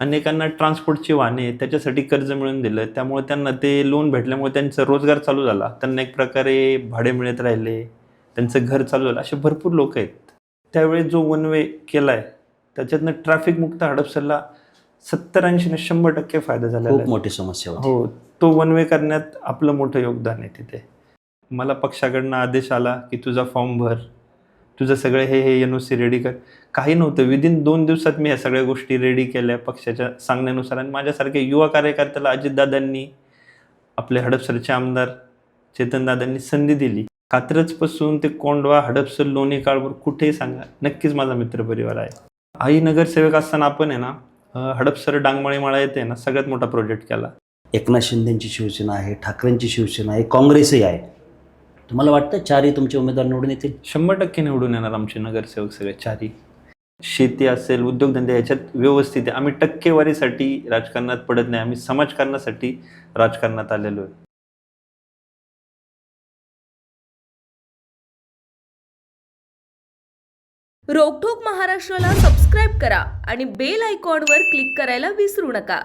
अनेकांना ट्रान्सपोर्टची वाहने त्याच्यासाठी कर्ज मिळून दिलं. त्यामुळे त्यांना ते लोन भेटल्यामुळे त्यांचा रोजगार चालू झाला. त्यांना एक प्रकारे भाडे मिळत राहिले. त्यांचं घर चालू झालं. असे भरपूर लोक आहेत. त्यावेळी जो वन वे केला आहे त्याच्यातनं ट्रॅफिक मुक्त हडपसरला सत्तर ऐंशी शंभर टक्के फायदा झालेला खूप मोठी समस्या हो तो वन वे करण्यात आपलं मोठं योगदान आहे तिथे. मला पक्षाकडनं आदेश आला की तुझा फॉर्म भर. तुझं सगळं हे हे एन ओ सी रेडी कर. काही नव्हतं. विदिन दोन दिवसात मी ह्या सगळ्या गोष्टी रेडी केल्या पक्षाच्या सांगण्यानुसार. आणि माझ्यासारख्या युवा कार्यकर्त्याला अजितदादांनी आपले हडपसरचे आमदार चेतनदादांनी संधी दिली. कात्रजपासून ते कोंडवा हडपसर लोणी काळभोर कुठेही सांगा. नक्कीच माझा मित्रपरिवार आहे. आई नगरसेवक असताना आपण आहे ना हडपसर डांगमळे माळा येते ना सगळ्यात मोठा प्रोजेक्ट केला. एकनाथ शिंदेची शिवसेना आहे ठाकरेंची शिवसेना आहे काँग्रेसही आहे. तुम्हाला वाटतं चारही तुमचे उमेदवार निवडून येतील? शंभर टक्के निवडून येणार आमचे नगरसेवक सगळे चारी. शेती असेल उद्योगधंदे याच्यात व्यवस्थित आहे. आम्ही टक्केवारीसाठी राजकारणात पडत नाही. आम्ही समाजकारणासाठी राजकारणात आलेलो आहे. रोकठोक महाराष्ट्राला सबस्क्राईब करा आणि बेल आयकॉनवर क्लिक करायला विसरू नका.